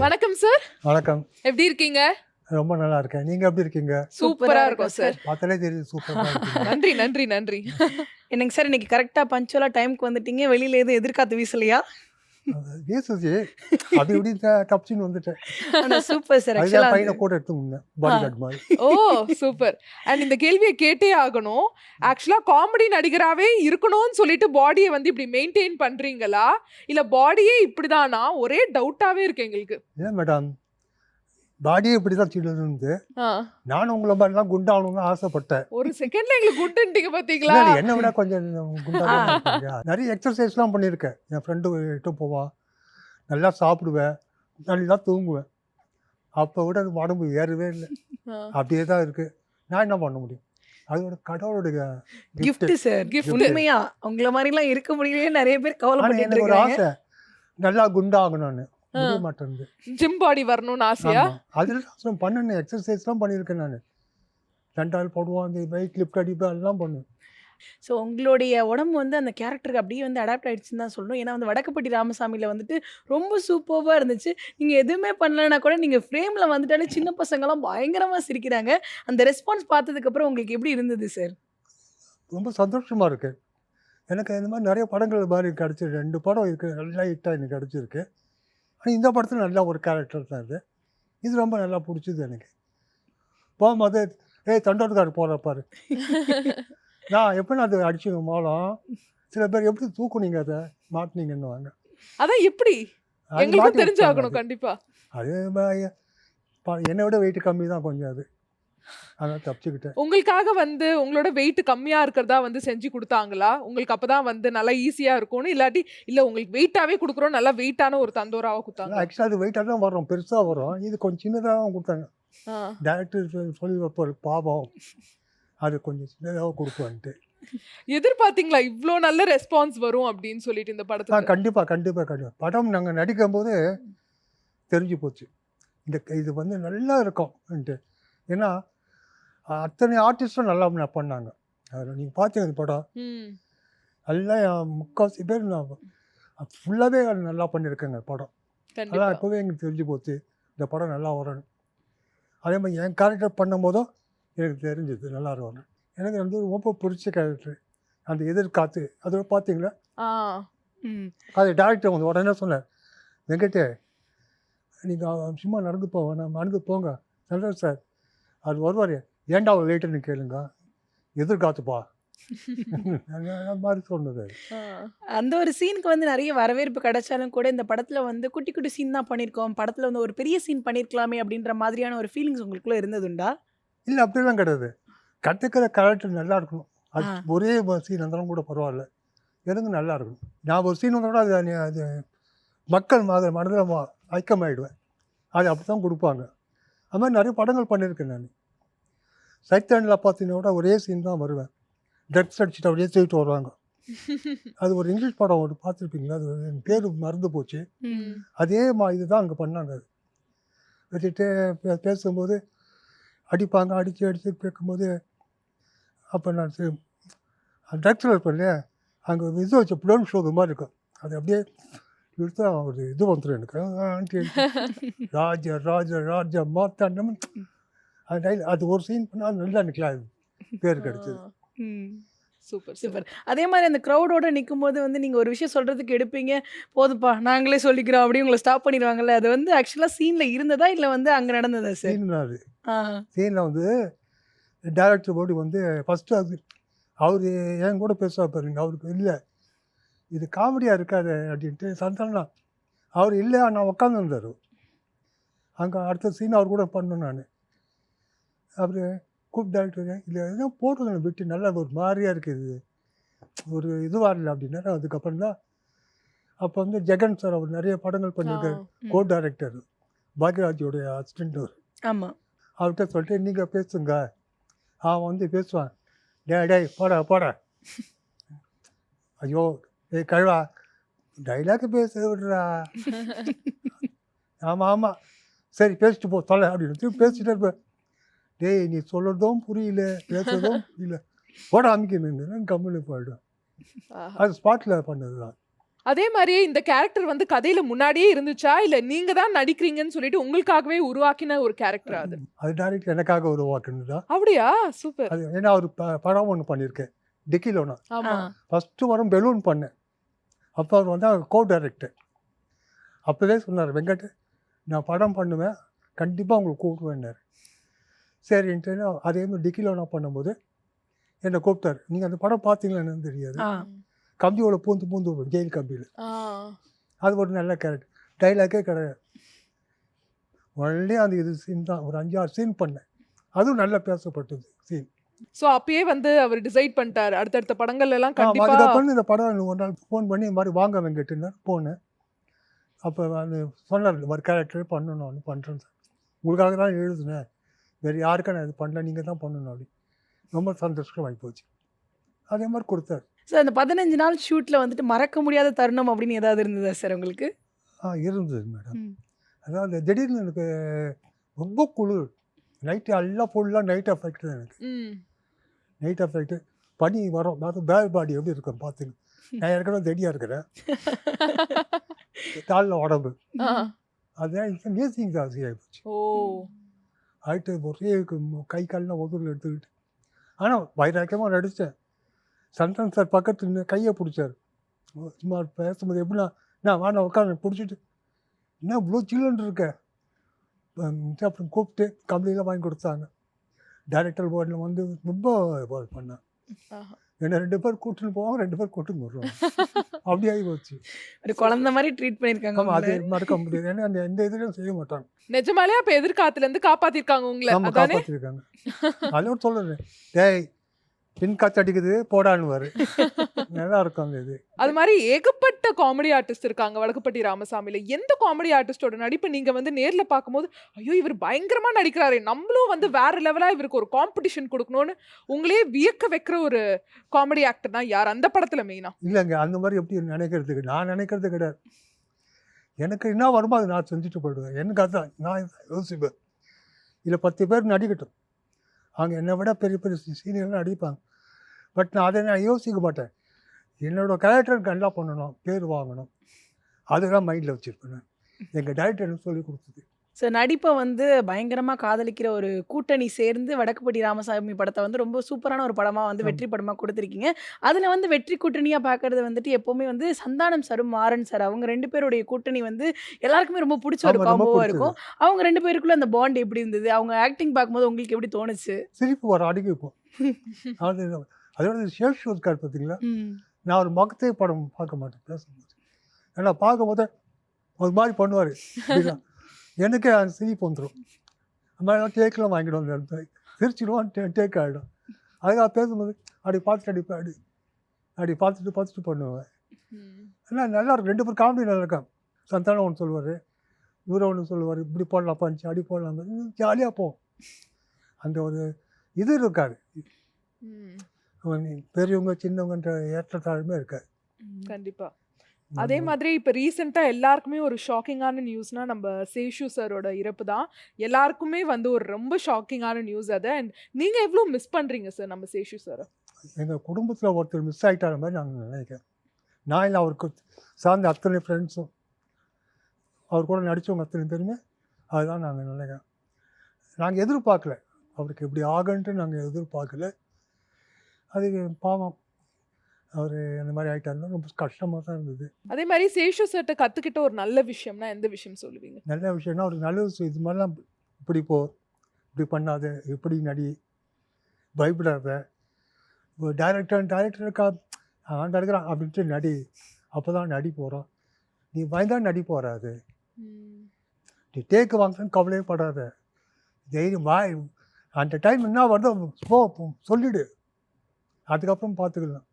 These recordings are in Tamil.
வணக்கம் சார் வணக்கம். எப்படி இருக்கீங்க? ரொம்ப நல்லா இருக்கேன். நீங்க எப்படி இருக்கீங்க? சூப்பரா இருக்கும் சார் பார்த்தாலே தெரியுது சூப்பரா இருக்கீங்க. நன்றி நன்றி நன்றி. என்னங்க சார் இன்னைக்கு கரெக்டா பஞ்சுவலா டைம்க்கு வந்துட்டீங்க. வெளியில எதுவும் எதிர்காத்து வீசலையா? தப்பிச்சுன்னு வந்துட்டேன் ஆனா சூப்பர் சார் அதுதான் ஆக்சுவலா பையனை கூட எடுத்து முன்னேன் பாடி கார்டு மாதிரி. ஓ சூப்பர் அண்ட் இந்த கேள்வியை கேட்டே ஆகணும். ஆக்சுவலா காமெடி நடிகராவே இருக்கணும்னு சொல்லிட்டு பாடியை வந்து இப்படி மெயின்டைன் பண்றீங்களா? இல்ல பாடியே இப்படிதானா? ஒரே டவுட்டாவே இருக்கு எங்களுக்கு. மேடம் பாடியே இப்படி தான் இருந்து ஆ, நானும் உங்களை மாதிரி தான் குண்டாகணும்னு ஆசைப்பட்டேன். ஒரு செகண்ட்ல எங்களுக்கு இல்ல, இல்ல, என்னை விட கொஞ்சம் குண்டாக நிறைய எக்ஸசைஸ்லாம் பண்ணியிருக்கேன். என் ஃப்ரெண்டு கிட்ட போவான் நல்லா சாப்பிடுவேன். நல்லா தூங்குவேன். அப்போ விட அது உடம்பு ஏறவே இல்லை. அப்படியே தான் இருக்கு. நான் என்ன பண்ண முடியும்? அது ஒரு கடவுளுடைய gift. Sir Gift. உண்மையா? உங்கள மாதிரி எல்லாம் இருக்க முடியலையே நிறைய பேர் கவலைப்பட்டு எனக்கு ஒரு ஆசை. நல்லா குண்டாகணும்னு. முடிய மாட்டேங்குது ஜிம் பாடி வரணும்னு ஆசையா. அதெல்லாம் பண்ணேன் எக்ஸசைஸ்லாம் பண்ணியிருக்கேன் நான். ரெண்டாள் போடுவோம் அந்த வெயிட் லிஃப்ட் அடிப்பேன் அதெல்லாம் பண்ணுவேன். ஸோ உங்களுடைய உடம்பு வந்து அந்த கேரக்டருக்கு அப்படியே வந்து அடாப்ட் ஆயிடுச்சுன்னு தான் சொல்லணும். ஏன்னா வந்து வடக்குப்பட்டி ராமசாமியில் வந்துட்டு ரொம்ப சூப்பராக இருந்துச்சு. நீங்கள் எதுவுமே பண்ணலைன்னா கூட நீங்கள் ஃப்ரேமில் வந்துட்டாலே சின்ன பசங்களாம் பயங்கரமாக சிரிக்கிறாங்க. அந்த ரெஸ்பான்ஸ் பார்த்ததுக்கப்புறம் உங்களுக்கு எப்படி இருந்தது சார் ரொம்ப சந்தோஷமா இருக்கு. எனக்கு இந்த மாதிரி நிறைய படங்கள் மாதிரி கிடச்சிருக்கு ரெண்டு படம் இருக்கு நல்லா ஹிட்டாக எனக்கு கிடச்சிருக்கு. ஆனால் இந்த படத்தில் நல்ல ஒரு கேரக்டர் தான் இது இது ரொம்ப நல்லா பிடிச்சது எனக்கு. போகும்போது ஏய் தண்டோட்கார் போகிற பாரு. நான் எப்படி அது அடிச்சுங்க மூலம் சில பேர் எப்படி தூக்குனீங்க அதை? மாட்டினீங்கன்னு வாங்க அதான் எப்படி? எங்களுக்கும் தெரிஞ்சாகணும் வச்சாங்க கண்டிப்பா. அது. என்னை விட வெயிட் கம்மி தான் கொஞ்சம் அது. அதான் தப்பிச்சுக்கிட்டேன். உங்களுக்காக வந்து உங்களோட வெயிட் கம்மியா இருக்கிறதா வந்து செஞ்சு கொடுத்தாங்களா? உங்களுக்கு அப்பதான் வந்து நல்லா ஈஸியா இருக்கும்னு? இல்லாட்டி இல்ல உங்களுக்கு வெயிட்டாவே கொடுக்குறோம் நல்லா வெயிட்டான ஒரு தந்தோராவை கொடுத்தாங்க. ஆக்சுவலாக அது வெயிட்டாக தான் வரும் பெருசாக வரும். இது கொஞ்சம் சின்னதாக கொடுத்தாங்க. டேரக்டர் சொல்லி வைப்பார் பாவம். அது கொஞ்சம் சின்னதாக கொடுப்பான்ட்டு. எதிர்பார்த்தீங்களா? இவ்ளோ நல்ல ரெஸ்பான்ஸ் வரும் அப்படின்னு சொல்லிட்டு இந்த ஆ படத்துக்கு? கண்டிப்பாக கண்டிப்பாக கண்டிப்பாக படம் நாங்கள் நடிக்கும்போது தெரிஞ்சு போச்சு. இந்த இது வந்து நல்லா இருக்கும்ன்ட்டு ஏன்னா அத்தனை ஆர்டிஸ்ட்டும் நல்லா ந- பண்ணாங்க. நீங்கள் பார்த்தீங்க இந்த படம்? ம். நல்லா முக்கால்வாசி பேர் ஃபுல்லாகவே நல்லா பண்ணியிருக்கேங்க படம். அதான் இப்போவே எங்களுக்கு தெரிஞ்சு போச்சு. இந்த படம் நல்லா வரணும் அதே மாதிரி என் கேரக்டர் பண்ணும்போதும் எனக்கு தெரிஞ்சது நல்லா வரணும் எனக்கு வந்து ரொம்ப பிடிச்ச கேரக்டர் அந்த எதிர்காத்து. அதோட பார்த்தீங்களா ஆ. ம். அது டேரக்டர் வந்து உடனே சொன்னார் வெங்கட்டே நீங்கள் சும்மா நடந்து போங்க நான் நடந்து போங்க. சொல்கிறேன் சார் அது வருவார். ஏன்டா அவர் லேட்டுன்னு கேளுங்க? எதிர்காத்துப்பா. மாதிரி சொன்னது. அந்த ஒரு சீனுக்கு வந்து நிறைய வரவேற்பு கிடைச்சாலும் கூட இந்த படத்துல வந்து குட்டி குட்டி சீன் தான் பண்ணியிருக்கோம். படத்துல வந்து ஒரு பெரிய சீன் பண்ணியிருக்கலாமே அப்படின்ற மாதிரியான ஒரு ஃபீலிங்ஸ் உங்களுக்குள்ள இருந்ததுண்டா? இல்லை அப்படிலாம் கிடையாது. கற்றுக்கிற கேரக்டர் நல்லா இருக்கணும். அது. ஒரே சீன் இருந்தாலும் கூட பரவாயில்ல. எனக்கு நல்லா இருக்கணும். நான் ஒரு சீன் வந்தோட அது அது- மக்கள் மத மனதில் ஐக்கியமாயிடுவேன் அது அப்படி தான் கொடுப்பாங்க. அது மாதிரி நிறைய படங்கள் பண்ணியிருக்கேன் நான். சைத்தானில் பார்த்தீங்கன்னா கூட ஒரே சீன் தான் வருவேன். ட்ரக்ஸ் அடிச்சுட்டு அப்படியே தூக்கிட்டு வருவாங்க. அது ஒரு இங்கிலீஷ் படம் ஒரு பார்த்துருப்பீங்களா? அது என் பேர் மறந்து போச்சு. அதே மா இதுதான் அங்கே பண்ணாங்க அது. வச்சுட்டு பேசும்போது அடிப்பாங்க அடித்து அடித்து கேட்கும்போது அப்போ நான் ட்ரக்ஸில் இருப்பேன் இல்லையா? அங்கே இது வச்ச ப்ளோன் ஷோ மாதிரி இருக்கும். அது அப்படியே எடுத்தா ஒரு இது வந்துடும் எனக்கு. ராஜா ராஜா ராஜா மாத்தாண்டம் அது டைல் அது ஒரு சீன் பண்ணால் நல்லா நிற்கலாம் அது பேர் கிடைச்சது சூப்பர் சூப்பர். அதே மாதிரி அந்த க்ரௌடோட நிற்கும் போது வந்து நீங்கள் ஒரு விஷயம் சொல்கிறதுக்கு எடுப்பீங்க. போதுப்பா நாங்களே சொல்லிக்கிறோம் அப்படி உங்களை ஸ்டாப் பண்ணிடுவாங்கல்ல. அது வந்து ஆக்சுவலாக சீனில் இருந்ததா இல்லை வந்து அங்கே நடந்ததா சார் சீன் அது. சீனில் வந்து டேரக்டர் போடி வந்து ஃபஸ்ட்டு அது அவர் என் கூட பேசுவா பாருங்க. அவருக்கு இல்லை இது காமெடியாக இருக்காது அப்படின்ட்டு சந்தானா. அவர் இல்லை நான் உட்காந்துருந்தார் அங்கே அடுத்த சீன் அவர் கூட பண்ணேன் நான். அவர் கூப் டேரக்டர் இல்லை எதுவும் போட்டுருங்க விட்டு நல்லா ஒரு மாதிரியாக இருக்குது. ஒரு இதுவாக இல்லை அப்படின்னாரு. அதுக்கப்புறம் தான் அப்போ வந்து ஜெகன் சார் அவர் நிறைய படங்கள் பண்ணியிருக்காரு. கோ டைரக்டர் பாக்யராஜோடைய அசிஸ்டண்ட் அவர். ஆமாம் அவர்கிட்ட சொல்லிட்டு நீங்கள் பேசுங்க. அவன் வந்து பேசுவான். டே டேய் போடா போடா. ஐயோ ஏய் கழுவா. டைலாக் பேச விடுறா. ஆமாம் ஆமாம் சரி பேசிட்டு போ தொலை. அப்படின்னு பேசிட்டே இருப்பேன் டேய் நீ சொல்கிறதும் புரியல பேசுறதும் புரியல. போட அமைக்கணும் கம்முன்னு போயிடும். அது ஸ்பாட்டில் பண்ணது தான் அதே மாதிரியே இந்த கேரக்டர் வந்து கதையில முன்னாடியே இருந்துச்சா? இல்ல நீங்க தான் நடிக்கிறீங்கன்னு சொல்லிட்டு உங்களுக்காகவே உருவாக்கின ஒரு கேரக்டர் அது? அது டேரக்ட் எனக்காக உருவாக்குனதா அப்படியா? சூப்பர். அது ஏன்னா ஒரு படம் ஒன்று பண்ணியிருக்கேன். டிக்கிலோனா ஃபஸ்ட்டு வரும் பெலூன் பண்ணேன். அப்போ அவர் வந்து கோ டைரக்டர் அப்போவே சொன்னார் வெங்கட் நான் படம் பண்ணுவேன். கண்டிப்பாக உங்களுக்கு கூப்பிடுவேன்னாரு. சரின்ட்டு நான் அதே மாதிரி டிக்கிலோனா பண்ணும்போது என்னை கூப்பிட்டாரு. நீங்கள் அந்த படம் பார்த்தீங்களா என்னன்னு தெரியாது. கம்பியோட பூந்து பூந்து வரும் ஜெயில் கம்பியில். அது ஒரு நல்ல கேரக்டர் டைலாக்கே கிடையாது. உடனே அந்த இது சீன் தான். ஒரு அஞ்சாறு சீன் பண்ணேன். அதுவும் நல்லா பேசப்பட்டது சீன் சோ அப்பயே வந்து அவர் டிசைட் பண்ணிட்டாரு. அடுத்தடுத்த படங்கள் எல்லாம் அதுக்கப்புறம் இந்த படம் ஒரு நாள் ஃபோன் பண்ணி இந்த மாதிரி வாங்க வெங்கட்டுன்னு போனேன். அப்போ அந்த சொன்னார் இந்த மாதிரி கேரக்டர் பண்ணணும் ஒன்று பண்ணுறேன் சார் உங்களுக்காக தான் எழுதுனேன். வேறு யாருக்கும் நான் இது பண்ணல நீங்கள் தான் பண்ணணும் அப்படி. ரொம்ப சந்தோஷமாகி போச்சு அதே மாதிரி கொடுத்தாரு. சார் அந்த பதினஞ்சு நாள் ஷூட்ல வந்துட்டு மறக்க முடியாத தருணம் அப்படின்னு ஏதாவது இருந்ததா சார் உங்களுக்கு? ஆ இருந்தது மேடம். அதாவது திடீர்னு எனக்கு ரொம்ப குளிர். நைட்டு எல்லாம் ஃபுல்லாக நைட் எஃபெக்ட் தான் எனக்கு. நைட் எஃபெக்ட் பனி வரும். அதாவது பேக் பாடி எப்படி இருக்கும் பார்த்துங்க நான் ஏற்கனவே ரெடியாக இருக்கிறேன். காலில் உடம்பு. அதுதான் மியூசிக் ஜாஸ்தி ஆகிப்போச்சு ஓ. ஆயிட்டு ஒரே கை கால்லாம் ஒதுரில் எடுத்துக்கிட்டு. ஆனால் வைராக்கியமாக நடித்தேன் சந்தன் சார் பக்கத்தில் கையை பிடிச்சார். சும்மா பேசும்போது எப்படின்னா நான் வாண்ணா உட்காந்து பிடிச்சிட்டு. என்ன இவ்வளோ சில்லுன்னு இருக்க? அப்புறம் கூப்பிட்டு கம்பெனிலாம் வாங்கி கொடுத்தாங்க. டைரக்டர் போர்டில் வந்து ரொம்ப பண்ணேன். என்ன ரெண்டு பேர் கூட்டின்னு போவாங்க ரெண்டு பேர் கூட்டின்னு வருவாங்க அப்படி ஆகி போச்சு ஒரு குழந்தை மாதிரி ட்ரீட் பண்ணியிருக்காங்க ஆமாம் அது. மறக்க முடியாது. ஏன்னா அந்த எந்த இதுலையும் செய்ய மாட்டாங்க. நிஜமாலே அப்ப எதிர்காத்துல இருந்து காப்பாத்திருக்காங்க உங்களை. நம்ம காப்பாற்றிருக்காங்க அதோட சொல்லுறேன் டேய் பின் காத்து அடிக்குது போடான்னு நல்லா இருக்கும் இது. அது மாதிரி ஏகப்பட்ட காமெடி ஆர்டிஸ்ட் இருக்காங்க வடக்குப்பட்டி ராமசாமியில. எந்த காமெடி ஆர்டிஸ்டோட நடிப்பு நீங்க வந்து நேர்ல பார்க்கும்போது ஐயோ இவர் பயங்கரமா நடிக்கிறாரே நம்மளும் வந்து வேற லெவலா இவருக்கு ஒரு காம்படிஷன் கொடுக்கணும்னு உங்களே வியக்க வைக்கிற ஒரு காமெடி ஆக்டர்னா யார்? அந்த படத்துல மெயினா இல்லைங்க அந்த மாதிரி எப்படி நினைக்கிறதுக்கு நான் நினைக்கிறது கிடையாது. எனக்கு என்ன வருமோ அதை நான் செஞ்சுட்டு போயிடுவேன். எனக்கு அதுதான் நான் யோசிப்பேன். இல்லை பத்து பேர் நடிக்கட்டும். அவங்க என்னை விட பெரிய பெரிய சீனியர்லாம் நடிப்பாங்க. பட் நான் அதை நான் யோசிக்க மாட்டேன். என்னோடய கேரக்டருக்கு நல்லா பண்ணணும் பேர் வாங்கணும். அதுதான் மைண்டில் வச்சுருப்பேன் எங்கள் டைரக்டர் எனக்கு சொல்லி கொடுத்தது. ஸோ நடிப்பை வந்து பயங்கரமாக காதலிக்கிற ஒரு கூட்டணி சேர்ந்து வடக்குப்பட்டி ராமசாமி படத்தை வந்து ரொம்ப சூப்பரான ஒரு படமாக வந்து. வெற்றி படமாக கொடுத்துருக்கீங்க. அதில் வந்து வெற்றி கூட்டணியாக பார்க்கறது வந்துட்டு எப்போவுமே வந்து சந்தானம் சாரும் மாறன் சார் அவங்க ரெண்டு பேருடைய கூட்டணி வந்து எல்லாருக்குமே ரொம்ப பிடிச்ச ஒரு காம்போவாக. இருக்கும். அவங்க ரெண்டு பேருக்குள்ள அந்த பாண்ட் எப்படி இருந்தது? அவங்க ஆக்டிங் பார்க்கும்போது உங்களுக்கு எப்படி தோணுச்சு? சிரிப்பு வர அடிக்க இப்போ. அது அதோட ஷேப் ஷோ இருக்கார் பார்த்தீங்களா. நான் ஒரு மகத்தே படம் பார்க்க மாட்டேன் பேசும்போது ஏன்னா பார்க்கும்போது ஒரு மாதிரி பண்ணுவார். எனக்கே அந்த சிரிப்பு வந்துடும் அந்த மாதிரி டேக்கெலாம் வாங்கிடும் அந்த இடத்துல. சிரிச்சிடுவான் டே டேக் ஆகிடும் அதுக்காக பேசும்போது அப்படி பார்த்துட்டு அடி அடி அப்படி பார்த்துட்டு பார்த்துட்டு பண்ணுவேன். ஆனால் நல்லா இருக்கும். ரெண்டு பேரும் காமெடி நல்லா இருக்கும். சந்தானம் ஒன்று சொல்லுவார் இவரை ஒன்று சொல்லுவார் இப்படி போடலாம் பஞ்சு அடி போடலாம் ஜாலியாக போகும் அந்த ஒரு இது இருக்காது. பெரியவங்க சின்னவங்கன்ற ஏற்றத்தாழ்மே இருக்காது. கண்டிப்பா. அதே மாதிரி இப்ப ரீசெண்டா எல்லாருக்குமே ஒரு ஷாக்கிங்கான நியூஸ்னா நம்ம சேஷு சாரோட இறப்பு தான். எல்லாருக்குமே வந்து ஒரு ரொம்ப ஷாக்கிங்கான நியூஸ் அது. அண்ட் நீங்க எவ்வளவு மிஸ் பண்றீங்க சார் நம்ம சேஷு சார்? எங்கள் குடும்பத்தில் ஒருத்தர் மிஸ் ஆகிட்டார மாதிரி நாங்கள் நினைக்கிறேன். நான் இல்லை அவருக்கு சார்ந்த அத்தனை ஃப்ரெண்ட்ஸும் அவர் கூட நடித்தவங்க அத்தனை பேருமே அதுதான் நாங்கள் நினைக்கிறோம். நாங்கள் எதிர்பார்க்கல அவருக்கு இப்படி ஆகன்ட்டு நாங்கள் எதிர்பார்க்கல. அது பாவம். அவர் அந்த மாதிரி ஆகிட்டாருன்னா ரொம்ப கஷ்டமாக தான் இருந்தது. அதே மாதிரி சேஷு சார்ட்ட கத்துக்கிட்ட ஒரு நல்ல விஷயம்னா எந்த விஷயம் சொல்லுவீங்க? நல்ல விஷயம்னா அவருக்கு நல்ல விஷயம் இது மாதிரிலாம் இப்படி போ இப்படி பண்ணாத இப்படி நடி பயப்படாத. இப்போ டேரக்டர் டேரக்டருக்கா அவன் நடிக்கிறான் அப்படின்ட்டு நடி அப்போ தான் நடி போகிறான் நீ பயந்தா நடி போகிறாது நீ டேக்கு வாங்கன்னு கவலையே படாத. தைரியம் வா அந்த டைம் என்ன வருதோ போ போ, சொல்லிடு. அதுக்கப்புறம் பார்த்துக்கலாம்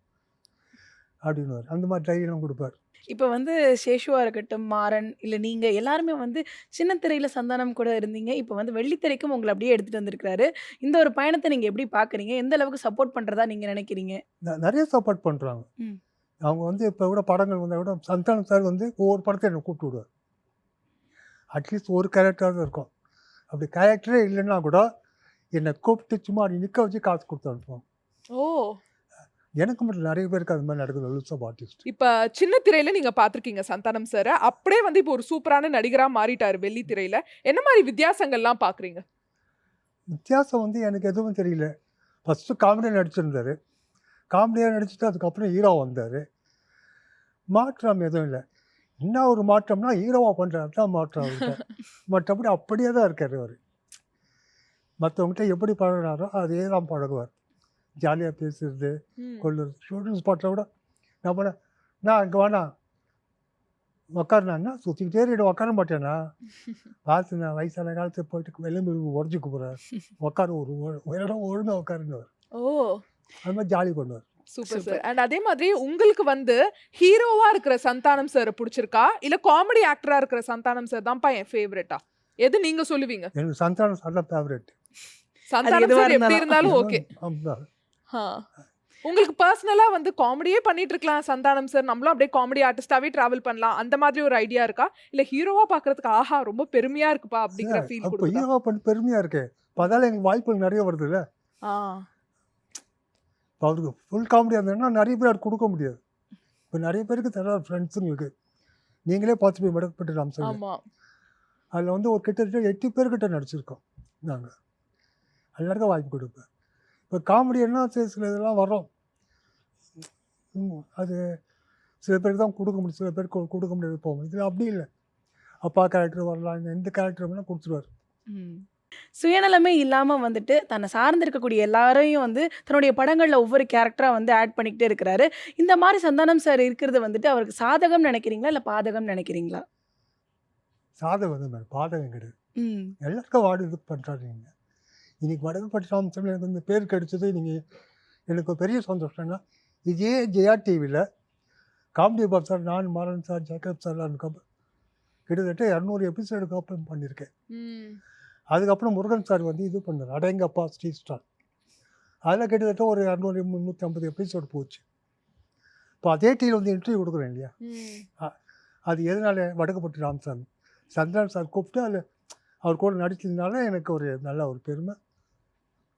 அப்படின்னு அந்த மாதிரி தைரியம் கொடுப்பார். இப்போ வந்து சேஷுவா இருக்கட்டும் மாறன் இல்லை நீங்கள் எல்லாருமே வந்து சின்ன திரையில் சந்தானம் கூட இருந்தீங்க. இப்போ வந்து வெள்ளித்திரைக்கும் உங்களை அப்படியே எடுத்துகிட்டு வந்திருக்கிறாரு. இந்த ஒரு பயணத்தை நீங்கள் எப்படி பார்க்குறீங்க எந்த அளவுக்கு சப்போர்ட் பண்ணுறதா நீங்கள் நினைக்கிறீங்க? நிறைய சப்போர்ட் பண்ணுறாங்க. அவங்க வந்து இப்போ கூட படங்கள் வந்தால் கூட சந்தானம் சார் வந்து ஒவ்வொரு படத்தை என்னை கூப்பிட்டு விடுவார். அட்லீஸ்ட் ஒரு கேரக்டராக இருக்கும். அப்படி கேரக்டரே இல்லைன்னா கூட என்னை கூப்பிட்டு சும்மா நிற்க வச்சு காசு கொடுத்து அனுப்புவாங்க. ஓ. எனக்கு மட்டும் நிறைய பேருக்கு அது மாதிரி நடக்குது. லுட்ஸ் ஆஃப் ஆர்டிஸ்ட் இப்ப சின்ன திரையில நீங்க பாத்திருக்கீங்க சந்தானம் சார் அப்படியே வந்து இப்போ ஒரு சூப்பரான நடிகரா மாறிட்டாரு வெள்ளி திரையில. என்ன மாதிரி வித்தியாசங்கள்லாம் பாக்குறீங்க வித்தியாசம் வந்து எனக்கு எதுவும் தெரியல. ஃபஸ்ட்டு காமெடியாக நடிச்சிருந்தாரு. காமெடியாக நடிச்சுட்டு அதுக்கப்புறம் ஹீரோ வந்தார். மாற்றம் எதுவும் இல்லை. என்ன ஒரு மாற்றம்னா ஹீரோவாக பண்ணுறாரு தான் மாற்றம் அவர்கிட்ட. மற்றபடி அப்படியே தான் இருக்கார் அவர். மற்றவங்ககிட்ட எப்படி பழகுறாரோ அதே தான் பழகுவார். ஜாலியாக பேசுறது. கொள்ளுறது. ஷூட்டிங் ஸ்பாட்டில் கூட நம்ம நான் அங்கே வேணா உக்காருனா சுற்றிக்கிட்டே இருக்க உட்கார மாட்டேனா பார்த்து நான் வயசான காலத்தில் போயிட்டு எலும்பு உடஞ்சிக்க போகிறேன் உட்காரு ஒரு இடம் ஒழுங்காக உட்காருன்னு ஓ. அது மாதிரி ஜாலி பண்ணுவார். சூப்பர். சார் அண்ட் அதே மாதிரி உங்களுக்கு வந்து ஹீரோவா இருக்கிற சந்தானம் சார் பிடிச்சிருக்கா? இல்ல காமெடி ஆக்டரா இருக்கிற சந்தானம் சார் தான்ப்பா என் ஃபேவரட்டா எது நீங்க சொல்லுவீங்க? எனக்கு சந்தானம் சார் ஃபேவரட் சந்தானம் எதுவா சார் எப்படி இருந்தாலும். இருந்தாலும் ஓகே உங்களுக்கு பர்சனலா வந்து காமெடியே பண்ணிட்டு இருக்கலாம் சந்தானம் சார் நம்மளும் அப்படியே காமெடி ஆர்டிஸ்டாவே டிராவல் பண்ணலாம். அந்த மாதிரி ஒரு ஐடியா இருக்கா? இல்ல ஹீரோவா பாக்குறதுக்கு ஆஹா ரொம்ப பெருமையா இருக்குப்பா அப்படிங்கிற ஃபீல் அப்போ கொடுக்குதா? ஹீரோவாக பண்ணி பெருமையாக இருக்கு. இப்போ அதால எங்களுக்கு வாய்ப்புகள் நிறைய வருதுல்ல? ஆ. இப்போ அவருக்கு ஃபுல் காமெடியாக இருந்ததுன்னா நிறைய பேர் அது கொடுக்க முடியாது. இப்போ நிறைய பேருக்கு தர ஃப்ரெண்ட்ஸுங்களுக்கு நீங்களே பார்த்து போய் மடக்கப்பட்டு ராம்சங்க ஆமா. அதில் வந்து ஒரு கிட்டத்தட்ட எட்டு பேர்கிட்ட நடிச்சிருக்கோம் நாங்கள் எல்லாருக்கும் வாய்ப்பு கொடுப்பேன். இப்போ காமெடி என்ன சில சில இதெல்லாம் வரோம் அது சில பேருக்கு தான் கொடுக்க முடியும். சில பேருக்கு கொடுக்க முடியாது போகும் இதில் அப்படி இல்லை. அப்பா கேரக்டர் வரலாம். இந்த எந்த கேரக்டர் வேணால் கொடுத்துருவார். ம். சுயநலமே இல்லாம வந்துட்டு தன்னை சார்ந்து இருக்கக்கூடிய எல்லாரையும் வந்து தன்னுடைய படங்கள்ல ஒவ்வொரு கேரக்டரா வந்து ஆட் பண்ணிக்கிட்டே இருக்கிறாரு. இந்த மாதிரி சந்தானம் சார் இருக்கிறது வந்துட்டு அவருக்கு சாதகம் நினைக்கிறீங்களா? இல்ல பாதகம் நினைக்கிறீங்களா? சாதகம் பாதகம் கிடையாது. ம். எல்லாருக்கும் வார்டு இது பண்ணுறாரு நீங்கள் இன்னைக்கு வடகுப்பட்டி ராமசாமி எனக்கு இந்த பேர் கிடைச்சது நீங்கள் எனக்கு பெரிய சந்தோஷம்னா இதே ஜெயா டிவியில் காமெடி பாப் சார் நான் மாறன் சார் ஜேக்கப் சார்லாம் இருக்கப்ப கிட்டத்தட்ட இரநூறு எபிசோடுக்கு அப்புறம் பண்ணியிருக்கேன். அதுக்கப்புறம் முருகன் சார் வந்து இது பண்ணார் அடங்கப்பா ஸ்ரீ ஸ்டார். அதில் கிட்டத்தட்ட ஒரு இரநூறு முந்நூற்றி ஐம்பது எபிசோடு போச்சு. இப்போ அதே டிவியில் வந்து இன்டர்வியூ கொடுக்குறேன் இல்லையா? அது எதனால வடக்குப்பட்டி ராமசாமி? சந்திரன் சார் கூப்பிட்டு அதில் அவர் கூட நடிச்சதுனால எனக்கு ஒரு நல்ல ஒரு பெருமை.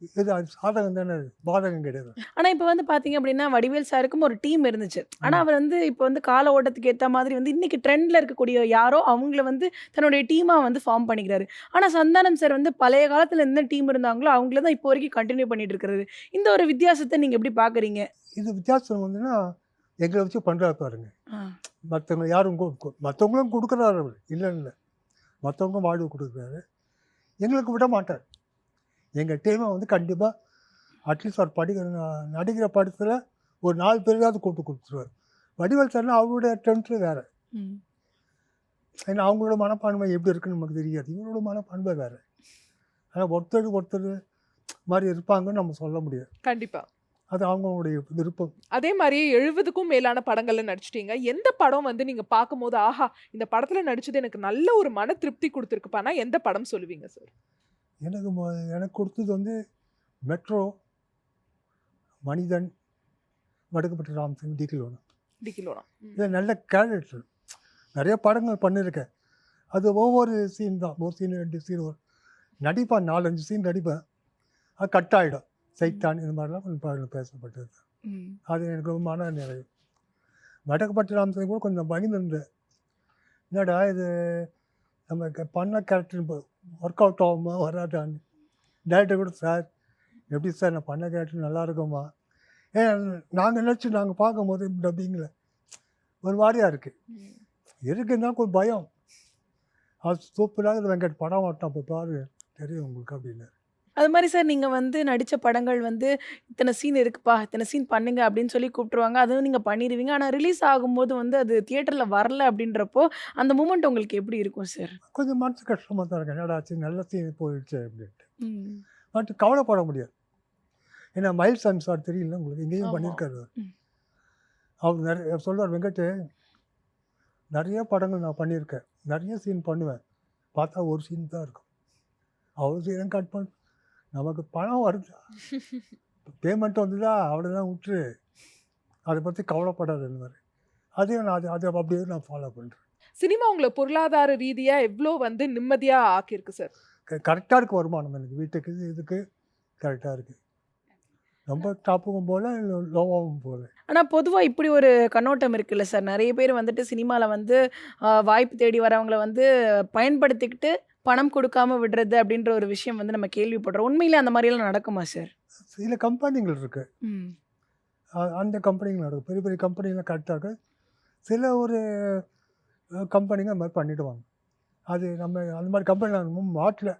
இது சாதகம் தானே அது. பாதகம் கிடையாது. ஆனா இப்ப வந்து பாத்தீங்க அப்படின்னா வடிவேல் சாருக்கும் ஒரு டீம் இருந்துச்சு. ஆனா அவர் வந்து இப்போ வந்து கால ஓட்டத்துக்கு ஏத்த மாதிரி வந்து இன்னைக்கு ட்ரெண்ட்ல இருக்கக்கூடிய யாரோ அவங்கள வந்து தன்னுடைய டீமா வந்து ஃபார்ம் பண்ணிக்கிறாரு. ஆனா சந்தானம் சார் வந்து பழைய காலத்துல எந்த டீம் இருந்தாங்களோ அவங்கள தான் இப்போ வரைக்கும் கண்டினியூ பண்ணிட்டு இருக்கிறது. இந்த ஒரு வித்தியாசத்தை நீங்க எப்படி பாக்குறீங்க? இது வித்தியாசம் வந்துன்னா எங்களை வச்சு பண்ணுறாரு பாருங்க. மற்றவங்க யாரும் மற்றவங்களும் கொடுக்குறாரு அவர். இல்லை இல்லை. மற்றவங்க வாழ்வு கொடுக்குறாரு. எங்களுக்கு விட மாட்டார். எங்கள் டீமை வந்து கண்டிப்பாக அட்லீஸ்ட் அவர் படிக்கிற நடிக்கிற படத்தில் ஒரு நாலு பேருக்காவது கூட்டு கொடுத்துருவார். வடிவேல் சார்னா அவரோட டென்த்து வேறு. ஏன்னா அவங்களோட மனப்பான்மை எப்படி இருக்குன்னு நமக்கு தெரியாது. இவரோட மனப்பான்மை வேறு. ஆனால் ஒருத்தர் ஒருத்தர் மாதிரி இருப்பாங்கன்னு நம்ம சொல்ல முடியாது. கண்டிப்பா. அது அவங்களுடைய விருப்பம். அதே மாதிரி எழுபதுக்கும் மேலான படங்கள்ல நடிச்சிட்டீங்க. எந்த படம் வந்து நீங்க பார்க்கும்போது ஆஹா இந்த படத்துல நடிச்சது எனக்கு நல்ல ஒரு மன திருப்தி கொடுத்துருக்குப்பானா எந்த படம் சொல்லுவீங்க சார் எனக்கு மொ- எனக்கு கொடுத்தது வந்து மெட்ரோ மனிதன் வடக்குப்பட்டி ராமசாமி டிகிலோனா டிக்கிலோனா இது நல்ல கேரக்டர் நிறைய படங்கள் பண்ணியிருக்கேன் அது ஒவ்வொரு சீன் தான். ஒரு சீன் ரெண்டு சீன் ஒரு நடிப்பேன் நாலஞ்சு சீன் நடிப்பேன். அது கட் ஆகிடும் சைத்தான் இந்த மாதிரிலாம் கொஞ்சம் பா- பேசப்பட்டது. அது எனக்கு ரொம்ப மன நிறைவு. வடக்குப்பட்டி ராமசாமி கூட கொஞ்சம் பயந்துருந்தேன். என்னடா இது? நம்ம பண்ண கேரக்டர் ஒர்க் அவுட் ஆகுமா? வராதான்னு. டேரக்டர் கூட சார் எப்படி சார் நான் பண்ண கேரக்டர் நல்லா இருக்குமா? ஏன் நாங்கள் நினச்சி நாங்கள் பார்க்கும்போது டப்பிங்கில் ஒரு மாதிரியாக இருக்குது இருக்குன்னா கொஞ்சம் பயம். அது சூப்பராக வெங்கட் படம் ஓட்டம் அப்போ பாரு. தெரியும் உங்களுக்கு அப்படின்னு. அது மாதிரி சார் நீங்க வந்து நடிச்ச படங்கள் வந்து இத்தனை சீன் இருக்குப்பா இத்தனை சீன் பண்ணுங்க அப்படின்னு சொல்லி கூப்பிட்டுருவாங்க. அதுவும் நீங்க பண்ணிடுவீங்க. ஆனா ரிலீஸ் ஆகும்போது வந்து அது தியேட்டர்ல வரல அப்படின்றப்போ அந்த மூமெண்ட் உங்களுக்கு எப்படி இருக்கும் சார்? கொஞ்சம் மனசு கஷ்டமாக தான் இருக்கு என்னடா நல்ல சீன் போயிடுச்சு அப்படின்ட்டு. பட் கவலைப்பட முடியாது. ஏன்னா மயில் சாமி சார் தெரியல உங்களுக்கு. எங்கேயும். பண்ணியிருக்காரு அவர். நிறைய சொல்லுவார் வெங்கட்டு நிறைய படங்கள் நான் பண்ணியிருக்கேன். நிறைய சீன் பண்ணுவேன். பார்த்தா ஒரு சீன் தான் இருக்கும். அவர் சீனை கட் பண்ண நமக்கு பணம் வருதா? பேமெண்ட் வந்துதா? அவ்வளோதான் விட்டுரு. அதை பற்றி கவலைப்படாது இந்த மாதிரி. அதையும் நான் அது அதை அப்படியே நான் ஃபாலோ பண்ணுறேன் சினிமா உங்களை பொருளாதார ரீதியா எவ்வளோ வந்து நிம்மதியா ஆக்கியிருக்கு சார் கரெக்டாக இருக்கு வருமானம் எனக்கு. வீட்டுக்கு இதுக்கு கரெக்டாக இருக்குது ரொம்ப டாப்புக்கும் போகல லோவாகவும் போகல ஆனால் பொதுவாக இப்படி ஒரு கண்ணோட்டம் இருக்குல்ல சார் நிறைய பேர் வந்துட்டு சினிமாவில் வந்து வாய்ப்பு தேடி வரவங்கள வந்து பயன்படுத்திக்கிட்டு பணம் கொடுக்காம விடுறது அப்படின்ற ஒரு விஷயம் வந்து நம்ம கேள்விப்படுறோம். உண்மையிலே அந்த மாதிரியெல்லாம் நடக்குமா சார்? சில கம்பெனிகள் இருக்குது ம். அந்த கம்பெனிகள் நடக்கும். பெரிய பெரிய கம்பெனிலாம் கரெக்டாக சில ஒரு கம்பெனிங்க அந்த மாதிரி பண்ணிடுவாங்க. அது நம்ம அந்த மாதிரி கம்பெனி நம்ம மாட்டல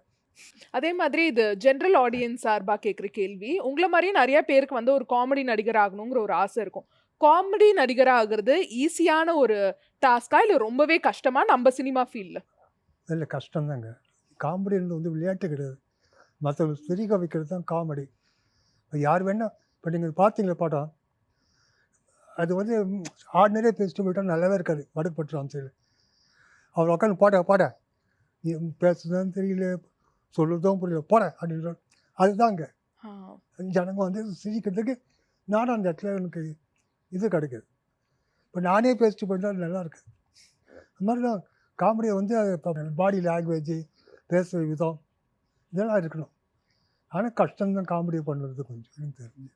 அதே மாதிரி இது ஜென்ரல் ஆடியன்ஸ் சார்பா கேட்குற கேள்வி. உங்களை மாதிரியே நிறைய பேருக்கு வந்து ஒரு காமெடி நடிகர் ஆகணுங்கிற ஒரு ஆசை இருக்கும். காமெடி நடிகர் ஆகுறது ஈஸியான ஒரு டாஸ்கா இல்லை ரொம்பவே கஷ்டமா? நம்ம சினிமா ஃபீல்டில் இல்லை கஷ்டம்தாங்க. காமெடின்றது வந்து விளையாட்டு கிடையாது. மற்ற சிரிக்க வைக்கிறது தான் காமெடி. யார் வேணா இப்போ நீங்கள் பார்த்தீங்களா படம்? அது வந்து ஆர்டினரியாக பேசிட்டு போயிட்டா நல்லாவே இருக்காது வடக்குப்பட்டு ராம்சையில் அவர் உட்காந்து பாட பாட. நீ பேசுறதும் தெரியல சொல்லுறதும் புரியல போட அப்படின்ற அதுதாங்க. ஜனங்க வந்து சிரிக்கிறதுக்கு நானும் அந்த இடத்துல எனக்கு இது கிடைக்குது. இப்போ நானே பேசிட்டு போயிட்டா நல்லா இருக்கு. அந்த மாதிரி தான் காமெடியை வந்து பாடி லாங்குவேஜ் பேசுகிற விதம் இதெல்லாம் இருக்கணும். ஆனால் கஷ்டம்தான் காமெடி பண்ணுறது கொஞ்சம் எனக்கு தெரிஞ்சு.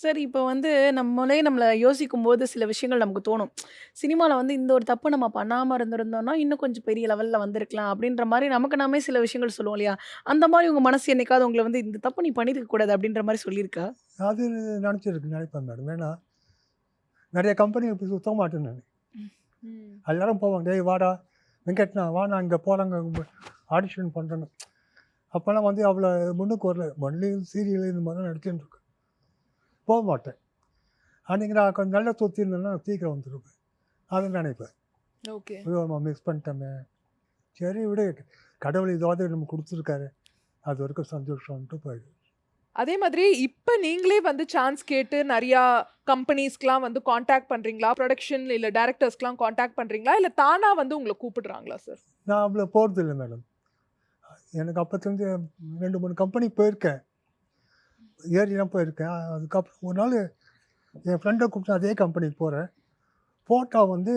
சார் இப்போ வந்து நம்மளே நம்மளை யோசிக்கும் போது சில விஷயங்கள் நமக்கு தோணும். சினிமாவில் வந்து இந்த ஒரு தப்பு நம்ம பண்ணாமல் இருந்திருந்தோம்னா இன்னும் கொஞ்சம் பெரிய லெவலில் வந்திருக்கலாம் அப்படின்ற மாதிரி நமக்கு நாமே சில விஷயங்கள் சொல்லுவோம் இல்லையா? அந்த மாதிரி உங்கள் மனசு என்னைக்காவது உங்களை வந்து இந்த தப்பு நீ பண்ணியிருக்க கூடாது அப்படின்ற மாதிரி சொல்லியிருக்கா? அது நினச்சிருக்கு நினைப்பேன் மேடம் ஏன்னா நிறைய கம்பெனி இப்போ சுத்த மாட்டேன் நான் எல்லாரும் போவாங்க டேய் வாடா வெங்கட்னா வா நான் இங்கே போகிறாங்க ஆடிஷன் பண்ணுறேன்னு அப்போல்லாம் வந்து அவ்வளோ முன்னுக்கு வரல. ஒன்லி சீரியல் இந்த மாதிரி நடிச்சுட்டு இருக்கு. போக மாட்டேன். அன்றைக்கி நான் கொஞ்சம் நல்லா சுற்றி இருந்தேன்னா சீக்கிரம் வந்துருப்பேன் அதை நினைப்பேன். ஓகே. நம்ம மிஸ் பண்ணிட்டோமே. சரி விடு. கடவுள் இதாவது நம்ம கொடுத்துருக்காரு. அது வரைக்கும் சந்தோஷம்ன்ட்டு போயிடுது அதே மாதிரி இப்போ நீங்களே வந்து சான்ஸ் கேட்டு நிறையா கம்பெனிஸ்க்குலாம் வந்து காண்டாக்ட் பண்ணுறீங்களா ப்ரொடக்ஷன் இல்லை டேரக்டர்ஸ்க்குலாம் காண்டாக்ட் பண்ணுறீங்களா இல்லை தானா வந்து உங்களை கூப்பிடுறாங்களா சார் நான் அவ்வளோ போகிறது இல்லை மேடம் எனக்கு அப்போத்துலேருந்து ரெண்டு மூணு கம்பெனி போயிருக்கேன். ஏரிலாம் போயிருக்கேன். அதுக்கப்புறம் ஒரு நாள் என் ஃப்ரெண்டை கூப்பிட்டு அதே கம்பெனிக்கு போகிறேன் ஃபோட்டோ வந்து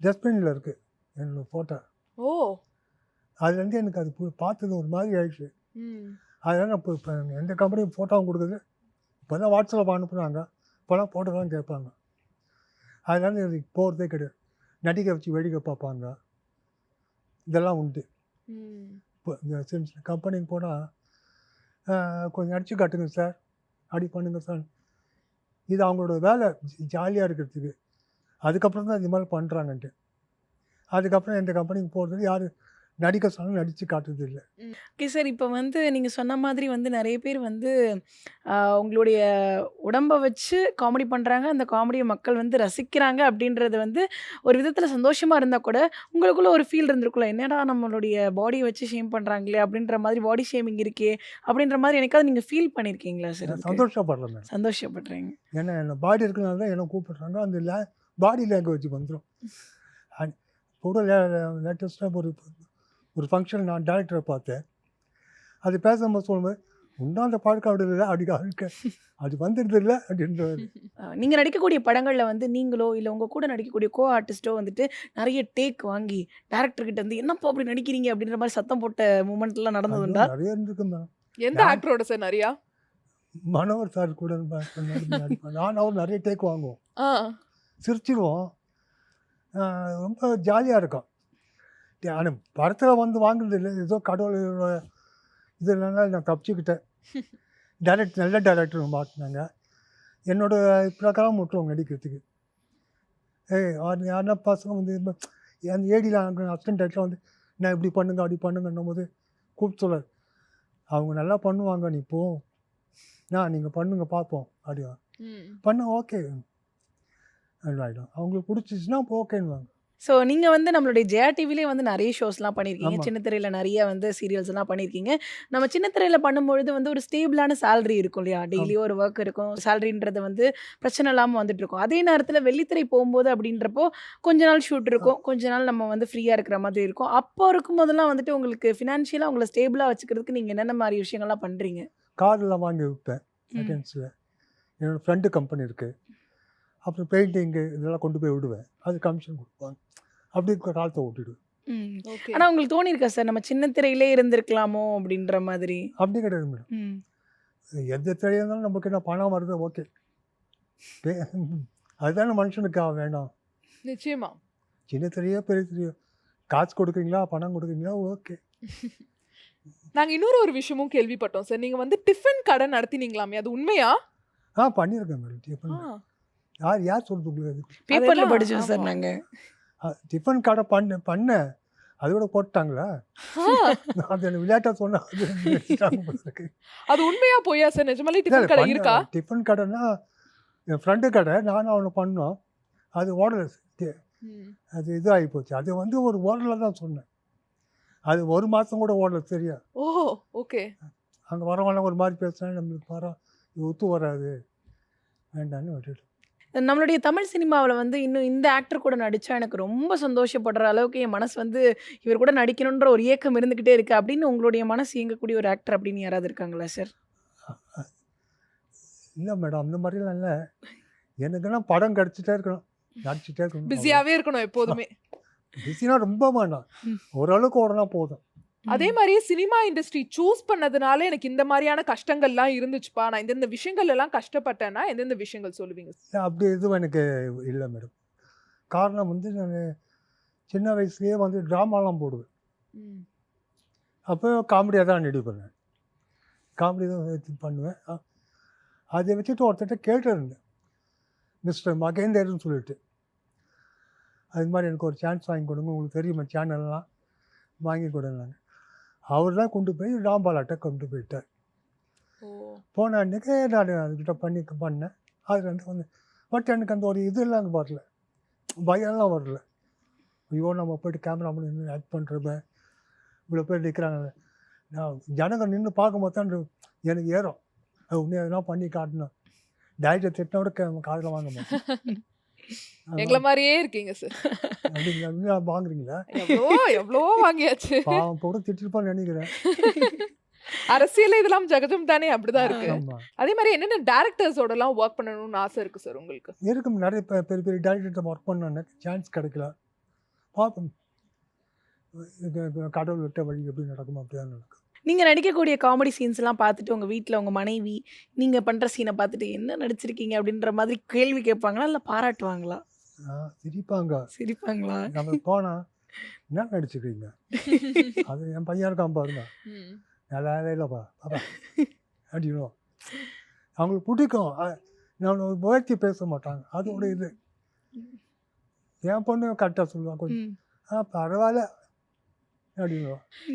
டஸ்ட்பினில் இருக்குது என்னோடய ஃபோட்டோ ஓ. அதுலேருந்து எனக்கு அது பார்த்தது ஒரு மாதிரி ஆயிடுச்சு. அதனால் இப்போ இப்போ எந்த கம்பெனியும் ஃபோட்டோவும் கொடுக்குது இப்போ தான் வாட்ஸ்அப்பில் அனுப்புகிறாங்க இப்போலாம் ஃபோட்டோ தான் கேட்பாங்க. அதனால எனக்கு போகிறதே கிடையாது. நடிகை வச்சு வேடிக்கை பார்ப்பாங்க. இதெல்லாம் உண்டு. இப்போ இந்த சின்ன சின்ன கம்பெனிக்கு போனால் கொஞ்சம் அடிச்சு காட்டுங்க சார். அப்படி பண்ணுங்க சார். இது அவங்களோட வேலை. ஜாலியாக இருக்கிறதுக்கு. அதுக்கப்புறம் தான் இந்த மாதிரி பண்ணுறாங்கன்ட்டு அதுக்கப்புறம் எந்த கம்பெனிக்கு போகிறது யார் நடிக்க சொன்னாலும் நடித்து காட்டுறது இல்லை. Okay sir. இப்போ வந்து நீங்கள் சொன்ன மாதிரி வந்து நிறைய பேர் வந்து உங்களுடைய உடம்பை வச்சு காமெடி பண்ணுறாங்க அந்த காமெடியை மக்கள் வந்து ரசிக்கிறாங்க அப்படின்றது வந்து ஒரு விதத்தில் சந்தோஷமாக இருந்தால் கூட உங்களுக்குள்ள ஒரு ஃபீல் இருந்திருக்குல்ல என்னடா நம்மளுடைய பாடியை வச்சு ஷேம் பண்ணுறாங்களே அப்படின்ற மாதிரி பாடி ஷேமிங் இருக்கே அப்படின்ற மாதிரி எனக்காவது நீங்கள் ஃபீல் பண்ணியிருக்கீங்களா சார் சந்தோஷப்படுறேன். சந்தோஷப்படுறீங்க. ஏன்னா என்ன பாடி இருக்கிறனால தான் என்ன கூப்பிடுறாங்க. அந்த லே பாடி லாங்குவேஜ் வந்துடும் கூட லேட்டஸ்ட்டாக ஒரு ஒரு ஃபங்க்ஷன் நான் டேரக்டரை பார்த்தேன். அது பேசும்போது சொல்லும்போது இன்னும் அந்த அப்படி இல்லை இருக்க. அது வந்துடுது இல்லை அப்படின்றாரு. நீங்கள் நடிக்கக்கூடிய படங்களில் வந்து நீங்களோ இல்லை உங்கள் கூட நடிக்கக்கூடிய கோ ஆர்டிஸ்ட்டோ வந்துட்டு நிறைய டேக் வாங்கி டேரக்டர்கிட்ட வந்து என்னப்பா அப்படி நடிக்கிறீங்க? அப்படின்ற மாதிரி சத்தம் போட்ட மூமெண்ட்லாம் நடந்ததுண்டா நிறைய இருந்திருக்கு மேடம். எந்த ஆக்டரோட சார் நிறையா? மனோகர் சார் கூட நான் அவர் நிறைய டேக் வாங்குவோம். ஆ. சிரிச்சிடுவோம் ரொம்ப ஜாலியாக இருக்கும். ஆனால் படத்தில் வந்து வாங்குறது இல்லை. ஏதோ கடவுளோட இதனால நான் தப்பிச்சுக்கிட்டேன். டேரக்ட் நல்ல டேரக்டர் மாட்டினாங்க என்னோட பிரகாரம் விட்டுருவாங்க நடிக்கிறதுக்கு. ஏய் யார் யாருன்னா பசங்க வந்து அந்த ஏடியில் அசிஸ்டன்ட் டேரக்டர் வந்து நான் இப்படி பண்ணுங்க அப்படி பண்ணுங்கன்னும் போது கூப்பிட்டு சொல்ல அவங்க நல்லா பண்ணுவாங்க நீ போ. நான் நீங்கள் பண்ணுங்க பார்ப்போம் அப்படியா. பண்ண ஓகே ஆகிடும் அவங்களுக்கு பிடிச்சிச்சுன்னா ஓகேன்னுவாங்க ஸோ நீங்கள் வந்து நம்மளுடைய ஜெயா டிவிலே வந்து நிறைய ஷோஸ்லாம் பண்ணியிருக்கீங்க ஆமா. சின்ன திரையில் நிறைய வந்து சீரியல்ஸ் எல்லாம் பண்ணியிருக்கீங்க நம்ம சின்ன திரையில் பண்ணும்பொழுது வந்து ஒரு ஸ்டேபிளான salary இருக்கும் இல்லையா? டெய்லியும் ஒரு ஒர்க் இருக்கும். சேலரின்றது வந்து பிரச்சனை இல்லாமல் வந்துட்டு இருக்கும். அதே நேரத்தில் வெள்ளித்திரை போகும்போது அப்படின்றப்போ கொஞ்ச நாள் ஷூட் இருக்கும். கொஞ்ச நாள் நம்ம வந்து ஃப்ரீயாக இருக்கிற மாதிரி இருக்கும். அப்போ இருக்கும் போதெல்லாம் வந்துட்டு உங்களுக்கு ஃபினான்ஷியலாக உங்களை ஸ்டேபிளாக வச்சுக்கிறதுக்கு நீங்கள் என்னென்ன மாதிரி விஷயங்கள்லாம் பண்ணுறீங்க கார்லாம் வாங்கி விற்பேன் செகண்ட்ஸில் என்னோடய ஃப்ரெண்டு கம்பெனி இருக்குது அப்புறம் பெயிண்டிங்கு இதெல்லாம் கொண்டு போய் விடுவேன். அது கமிஷன் கொடுப்பாங்க. அப்படி இருக்க காலத்தை ஓட்டிடுவேன் ஆனால் உங்களுக்கு தோணியிருக்கா சார்? நம்ம சின்ன திரையிலே இருந்திருக்கலாமோ அப்படின்ற மாதிரி? அப்படி கிடையாது மேடம் எந்த திரையாக இருந்தாலும் நமக்கு என்ன பணம் வருது ஓகே அதுதானே மனுஷனுக்கு வேணும். நிச்சயமா. சின்ன திரையோ பெரிய திரையோ. காசு கொடுக்குறீங்களா பணம் கொடுக்குறீங்களா ஓகே நாங்க இன்னொரு ஒரு விஷயமும் கேள்விப்பட்டோம் சார். நீங்க வந்து டிஃபன் கடை நடத்தினீங்களாமே அது உண்மையா? ஆ பண்ணியிருக்கேன் மேடம். யார் யார் சொல்றது உங்களுக்கு பேப்பர்ல படிச்சோம் சார் ஆமா. நாங்க. ஆ, டிஃபன் கடை பண்ண பண்ணேன் அதோட போட்டாங்களா? ஆ, அது விளையாட்டா சொன்னா அது. அது உண்மையா போயா சார்? நிஜமாலே டிஃபன் கடை இருக்கா? டிஃபன் கடைன்னா என் ஃப்ரெண்டு கடை நானும் அவனை பண்ணோம். அது ஓடல. ம். அது இது ஆகி போச்சு. அது வந்து ஒரு ஓடல தான் சொன்னேன். அது ஒரு மாதம் கூட ஓடல சரியா? Oh okay. அங்கே வரவங்க ஒரு மாதிரி பேசுனா நம்மளுக்கு வர இது ஒத்து வராது. வேண்டான்னு விட்டுட்டு நம்மளுடைய தமிழ் சினிமாவில் வந்து இன்னும் இந்த ஆக்டர் கூட நடிச்சா எனக்கு ரொம்ப சந்தோஷப்படுற அளவுக்கு என் மனசு வந்து இவர் கூட நடிக்கணுன்ற ஒரு ஏக்கம் இருந்துகிட்டே இருக்கு அப்படின்னு உங்களுடைய மனசு இயங்கக்கூடிய ஒரு ஆக்டர் அப்படின்னு யாராவது இருக்காங்களா சார்? இல்லை மேடம் அந்த மாதிரிலாம் இல்லை. எனக்குன்னா படம் கிடச்சிட்டே இருக்கணும். நடிச்சிட்டே இருக்கணும். பிஸியாவே இருக்கணும் எப்போதுமே. பிஸினா ரொம்ப வேண்டாம். ஓரளவுக்கு ஓடனா போதும். அதே மாதிரி சினிமா இண்டஸ்ட்ரி சூஸ் பண்ணதுனால எனக்கு இந்த மாதிரியான கஷ்டங்கள்லாம் இருந்துச்சுப்பா. நான் இந்தந்த விஷயங்கள் எல்லாம் கஷ்டப்பட்டேன்னா எந்தெந்த விஷயங்கள் சொல்லுவீங்க? அப்படி எதுவும் எனக்கு இல்லை மேடம். காரணம் வந்து நான் சின்ன வயசுலேயே வந்து ட்ராமாலாம் போடுவேன். அப்போ காமெடியாக தான் ரெடி பண்ணேன் காமெடி தான் பண்ணுவேன். அதை வச்சுட்டு ஒருத்தர்கிட்ட கேட்டிருந்தேன் மிஸ்டர் மகேந்தர்னு சொல்லிட்டு. அது மாதிரி எனக்கு ஒரு சான்ஸ் வாங்கி கொடுங்க. உங்களுக்கு தெரியுமா சேனல்லாம் வாங்கி கொடுங்க. அவர் தான் கொண்டு போய் ராம்பாலாட்ட கொண்டு போயிட்டார். போன அன்றைக்கி நான் அதுக்கிட்ட பண்ணி பண்ணேன். அது வந்து வந்து பட் எனக்கு அந்த ஒரு இதெல்லாம் வரல. பயம்லாம் வரல. ஐயோ நம்ம போயிட்டு கேமரா பண்ணி ஆக்ட் பண்ணுறப்ப இவ்வளோ பேர் நிற்கிறாங்க நான் ஜனங்க நின்று பார்க்கும்போது தான் எனக்கு ஏறும். அது உண்மையாக எதனா பண்ணி காட்டணும். டேரக்டர் திட்டினோட காதில் வாங்க மாட்டேன். எங்களை மாதிரியே இருக்கீங்க சார் அப்படிங்களா? வாங்குறீங்களா? எவ்வளோ எவ்வளவோ வாங்கியாச்சு. பாவம் போட திட்டிருப்பான்னு நினைக்கிறேன். அரசியல் இதெல்லாம் ஜெகஜம் தானே அப்படிதான் இருக்கு. அதே மாதிரி என்னென்ன டேரக்டர்ஸோட எல்லாம் ஒர்க் பண்ணணும்னு ஆசை இருக்கு சார் உங்களுக்கு? இருக்கும் நிறைய பெரிய பெரிய டேரக்டர்கிட்ட ஒர்க் பண்ண சான்ஸ் கிடைக்கல. பார்ப்போம் கடவுள் விட்ட வழி எப்படி நடக்கும் அப்படிதான் நடக்கும். நீங்க நடிக்கக்கூடிய காமெடி சீன்ஸ்லாம் பார்த்துட்டு உங்க வீட்டில் உங்க மனைவி நீங்க பண்ற சீனை பார்த்துட்டு என்ன நடிச்சிருக்கீங்க அப்படின்ற மாதிரி கேள்வி கேட்பாங்களா? இல்லை பாராட்டுவாங்களா? சிரிப்பாங்க. சிரிப்பாங்களா? நம்ம போனால் என்ன நடிச்சுக்கிறீங்க? அது என் பையன் இருக்கான் பாருங்க. நல்லா இல்லைப்பா பாப்பா. அப்படின்னுவோம் அவங்களுக்கு பிடிக்கும். நான் உயர்த்தி பேச மாட்டாங்க. அதோட இது. என் பொண்ணு கரெக்டாக சொல்லுவான் கொஞ்சம். ஆ பரவாயில்ல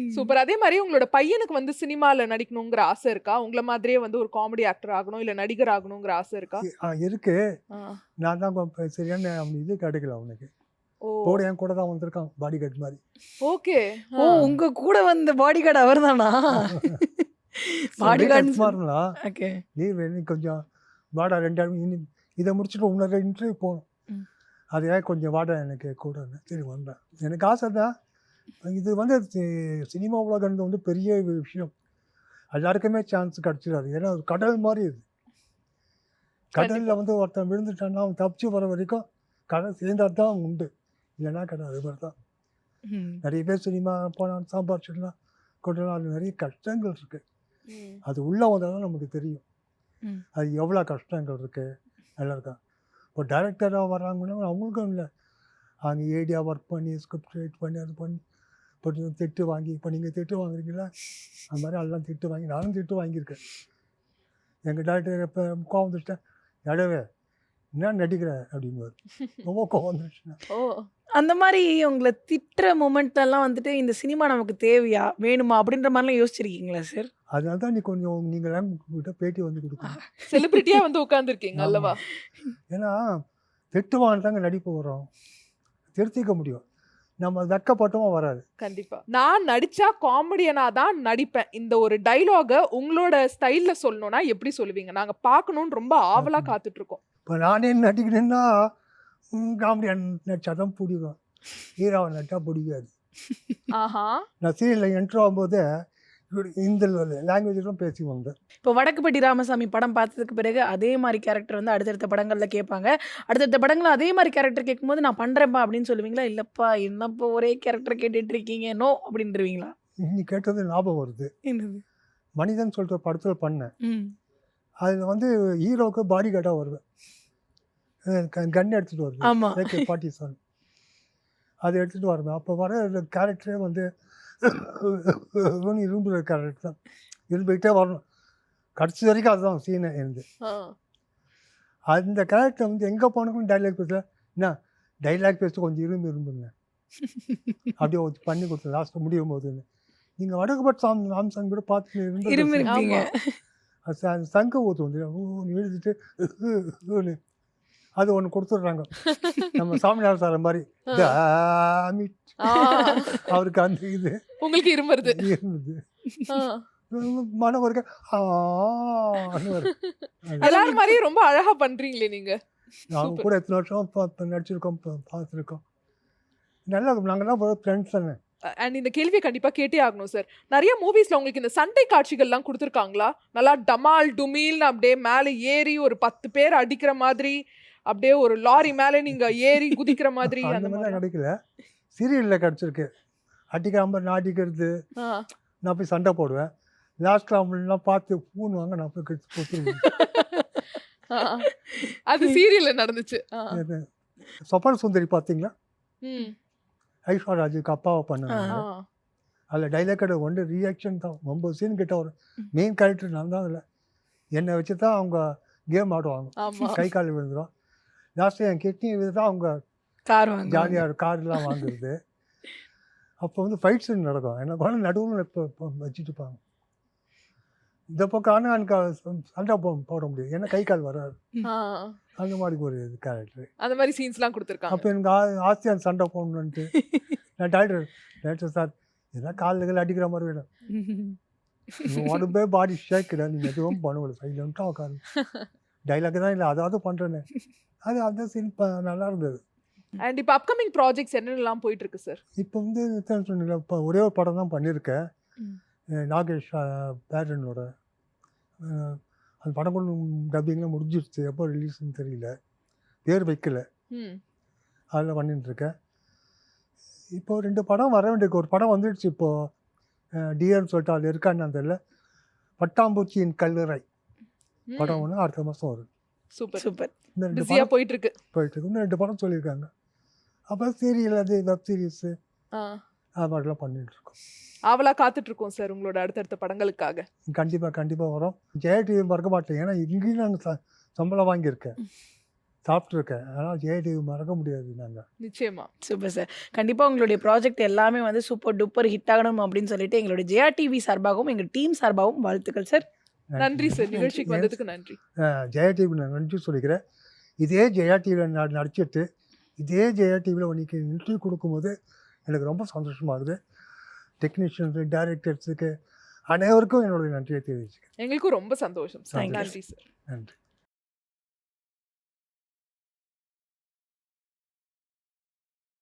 சூப்பர். அதே மாதிரி உங்களோட பையனுக்கு வந்து சினிமால நடிக்கணுங்கிற ஆசை இருக்கா? உங்களை மாதிரியே வந்து ஒரு காமெடி ஆக்டர் ஆகணும் இல்ல நடிகர் ஆகணுங்கிற ஆசை இருக்கா? இருக்கு. நான் தான் சரியான அவன் இது கிடைக்கல அவனுக்கு. ஓ. கூட என் கூட தான் வந்திருக்கான் பாடி கார்டு மாதிரி. ஓகே. ஓ உங்க கூட வந்த பாடி கார்டு அவர் தானா? பாடி கார்டு மாறனா ஓகே. நீ வேணும் கொஞ்சம் வாடா ரெண்டு இதை முடிச்சுட்டு இன்னொரு இன்டர்வியூ போகணும். ம். அது ஏன் கொஞ்சம் வாடா எனக்கு கூட. சரி வந்தேன். எனக்கு ஆசை தான். இது வந்து சினிமா உலகம் வந்து பெரிய விஷயம். எல்லாருக்குமே சான்ஸ் கிடச்சிடாது. ஏன்னா ஒரு கடல் மாதிரி இது கடலில் வந்து ஒருத்தன் விழுந்துட்டான்னா அவன் தப்பிச்சு வர வரைக்கும் கடல் சேர்ந்தா தான் உண்டு. இல்லைன்னா கடல் அது மாதிரி தான். நிறைய பேர் சினிமா போனால் சம்பாரிச்சிடலாம் கொண்டலாம் அது நிறைய கஷ்டங்கள் இருக்குது. அது உள்ளே வந்தால் தான் நமக்கு தெரியும். அது எவ்வளோ கஷ்டங்கள் இருக்குது நல்லா இருக்கா இப்போ டைரக்டராக வர்றாங்கன்னா அவங்களுக்கும் இல்லை. அங்கே ஏடியா ஒர்க் பண்ணி ஸ்கிரிப்ட் ரைட் பண்ணி அது பண்ணி இப்போ திட்டு வாங்கி இப்போ நீங்கள் திட்டு வாங்குறீங்களா? அது மாதிரி எல்லாம் திட்டு வாங்கி நானும் திட்டு வாங்கியிருக்கேன். எங்கள் டேரக்டர் இப்போ கோவம் வந்துட்டேன் இடவே என்ன நடிக்கிற? அப்படின்னு ரொம்ப கோவம் வந்துருச்சுன்னா ஓ அந்த மாதிரி உங்களை திட்டுற மூமெண்ட்லாம் வந்துட்டு இந்த சினிமா நமக்கு தேவையா வேணுமா அப்படின்ற மாதிரிலாம் யோசிச்சிருக்கீங்களா சார் அதனால தான் நீ கொஞ்சம் நீங்களாம் கிட்ட பேட்டி வந்து கொடுக்கணும். செலிபிரிட்டியா வந்து உட்கார்ந்துருக்கீங்க ஆமா. அல்லவா? ஏன்னா திட்டுவான் தாங்க நடிப்பு வரும். திருத்திக்க முடியும். நம்ம வெக்கப்பட்டோமா வராது. கண்டிப்பா. நான் நடிச்சா காமெடியனா தான் நடிப்பேன். இந்த ஒரு டைலாக உங்களோட ஸ்டைல்ல சொல்லணும்னா எப்படி சொல்லுவீங்க? நாங்க பார்க்கணும்னு ரொம்ப ஆவலா காத்துட்டு இருக்கோம் இப்போ நானே நடிக்கிறேன்னா காமெடி நடிச்சா தான் பிடிக்கும். ஹீரோவை நடிச்சா பிடிக்காது. ஆஹா. நான் சீரியலில் என்ட்ரு ஆகும்போது இந்த லாங்குவேஜெலாம் பேசி வந்தேன் இப்போ வடக்குப்பட்டி ராமசாமி படம் பார்த்ததுக்கு பிறகு அதே மாதிரி கேரக்டர் வந்து அடுத்தடுத்த படங்களில் கேட்பாங்க. அடுத்தடுத்த படங்களில் அதே மாதிரி கேரக்டர் கேட்கும்போது நான் பண்ணுறேன்ப்பா அப்படின்னு சொல்லுவீங்களா? இல்லைப்பா என்னப்பா ஒரே கேரக்டர் கேட்டுட்டு இருக்கீங்க நோ அப்படின்றவீங்களா? இன்னி கேட்டது ஞாபகம் வருது. என்னது? மனிதன் சொல்கிற படத்தில் பண்ணேன். அதில் வந்து ஹீரோவுக்கு பாடி கார்டாக வருவேன். கன் எடுத்துகிட்டு வருவேன். ஆமா. ஏகே ஃபார்ட்டி செவன் அது எடுத்துகிட்டு வருவேன். அப்போ வர கேரக்டரே வந்து இரும்புற கேரக்டர் தான் இருந்துக்கிட்டே வரணும். கடைசி வரைக்கும் அதுதான் சீனை இருந்து. அந்த கேரக்டர் வந்து எங்கே போனாலும் டைலாக் பேசல. என்ன? டைலாக் பேச கொஞ்சம் இரும்பு இரும்புங்க அப்படியே பண்ணி கொடுத்தேன் லாஸ்ட்டில் முடியும் போதுன்னு நீங்கள் வடக்குப்பட் சாம் ராம்சாங் கூட பார்த்து இருந்து சங்க ஊற்று வந்து எழுதிட்டு. அது ஒன்று கொடுத்துட்றாங்க. நம்ம சாமியார் சார் மாதிரி. அவருக்கு அந்த இது. உங்களுக்கு இருமருது இருந்தது. மனம். அது எல்லாரும் மாதிரியும் ரொம்ப அழகா பண்றீங்களே நீங்க. நாங்கள் கூட எத்தனை வருஷம் நடிச்சிருக்கோம் பார்த்துருக்கோம். நல்லா நாங்கள்லாம் ஃப்ரெண்ட்ஸ் தானே. அண்ட் இந்த கேள்வியை கண்டிப்பா கேட்டே ஆகணும் சார் நிறைய மூவிஸ்ல உங்களுக்கு இந்த சண்டை காட்சிகள்லாம் கொடுத்துருக்காங்களா? நல்லா டமால் டுமீல்னு அப்படியே மேலே ஏறி ஒரு பத்து பேர் அடிக்கிற மாதிரி அப்படியே ஒரு லாரி மேலே நீங்க ஏறி குதிக்கிற மாதிரி அந்த மாதிரி. கிடைக்கல. சீரியலில் கிடச்சிருக்கு. அடிக்காம ஆ. நான் போய் சண்டை போடுவேன். லாஸ்ட்டில் அவங்களெலாம் பார்த்து பூணுவாங்க நான் போய் கடிச்சு போட்டுருவேன் ஆ. அது சீரியல்ல நடந்துச்சு. சொப்பன சுந்தரி பார்த்தீங்களா. ஐஸ்வர்யா ராஜுக்கு அப்பாவை பண்ணாங்க. அதில் டைலாக்கோட ஒன்று ரியாக்ஷன் தான். ஒம்பது சீன் கிட்ட ஒரு மெயின் கேரக்டர் நான் தான் அதில். என்னை வச்சு தான் அவங்க கேம் ஆடுவாங்க. கை கால் விழுந்துடும் லாஸ்ட்டு என் கிட்னி இது தான் அவங்க கார் ஜாலியாக கார்லாம் வாங்குறது. அப்போ வந்து ஃபைட் சீன் நடக்கும். என்ன குழந்தை நடுவில் இப்போ இப்போ வச்சுட்டு இருப்பாங்க. இந்த பக்கம் ஆனால் எனக்கு சண்டை போட முடியும் ஏன்னா கை கால் வராது. ஆ. அந்த மாதிரி ஒரு கேரக்டர் அந்த மாதிரி சீன்ஸ்லாம் கொடுத்துருக்காங்க. அப்போ எனக்கு ஆ- ஆசையாக சண்டை போடணுன்ட்டு நான் டாக்டர் டாக்டர் சார் இதெல்லாம் காலில் அடிக்கிற மாதிரி வேணும். உடம்பே பாடி ஷேக்கிட நீங்கள் எதுவும் பண்ணல சைலண்ட்டாக உட்காந்து டைலாக் தான் இல்லை அதாவது பண்ணுறேன்னு அது அந்த சீன் நல்லா இருந்தது. அண்ட் இப்போ அப்கமிங் ப்ராஜெக்ட்ஸ் என்னென்னலாம் போயிட்டு இருக்கு சார் இப்போ வந்து இப்போ ஒரே ஒரு படம் தான் பண்ணியிருக்கேன். நாகேஷ் பேரனோட. அந்த படம் கூட டப்பிங்லாம் முடிஞ்சிருச்சு. எப்போ ரிலீஸ்னு தெரியல. பேர் வைக்கல. அதில் பண்ணிட்டு இருக்கேன் இப்போ ரெண்டு படம் வர வேண்டிய ஒரு படம் வந்துடுச்சு இப்போது டிஎன்னு சொல்லிட்டு அதில் இருக்கான்னு தெரியல. பட்டாம்பூச்சியின் கல்லறை. படம் ஒன்று அடுத்த மாதம் வரும். சூப்பர். சூப்பர். இந்த ரெண்டு படம் போயிட்டு இருக்கு போயிட்டு இருக்கு இன்னும் ரெண்டு படம் சொல்லியிருக்காங்க. அப்போ சீரியல் அது வெப் சீரிஸு ஆ. அது மாதிரிலாம் பண்ணிட்டு இருக்கோம் ஆவலா காத்துட்டு இருக்கோம் சார் உங்களோட அடுத்தடுத்த படங்களுக்காக. கண்டிப்பாக கண்டிப்பாக வரும். ஜெயா டிவி மறக்க மாட்டேன். ஏன்னா இங்கேயும் ச சம்பளம் வாங்கியிருக்கேன். சாப்பிட்ருக்கேன் ஆனால் ஜெயா டிவி மறக்க முடியாது நாங்கள் நிச்சயமா. Super sir. கண்டிப்பாக உங்களுடைய ப்ராஜெக்ட் எல்லாமே வந்து சூப்பர் டூப்பர் ஹிட் ஆகணும் அப்படின்னு சொல்லிட்டு எங்களுடைய ஜெயா டிவி சார்பாகவும் எங்கள் டீம் சார்பாகவும் வாழ்த்துக்கள் சார். நன்றி சார். நிகழ்ச்சிக்கு. வந்ததுக்கு நன்றி. ஜெயா டிவி நான் நன்றி சொல்லிக்கிறேன். இதே ஜெயா டிவியில் நான் நடிச்சிட்டு இதே ஜெயா டிவியில் உனக்கு இன்டர்வியூ கொடுக்கும்போது எனக்கு ரொம்ப சந்தோஷமாக இருக்குது. டெக்னீஷியன்ஸு டைரக்டர்ஸுக்கு அனைவருக்கும் என்னுடைய நன்றியை தெரிவிச்சுக்கிறேன். எங்களுக்கும் ரொம்ப சந்தோஷம். நன்றி சார். நன்றி.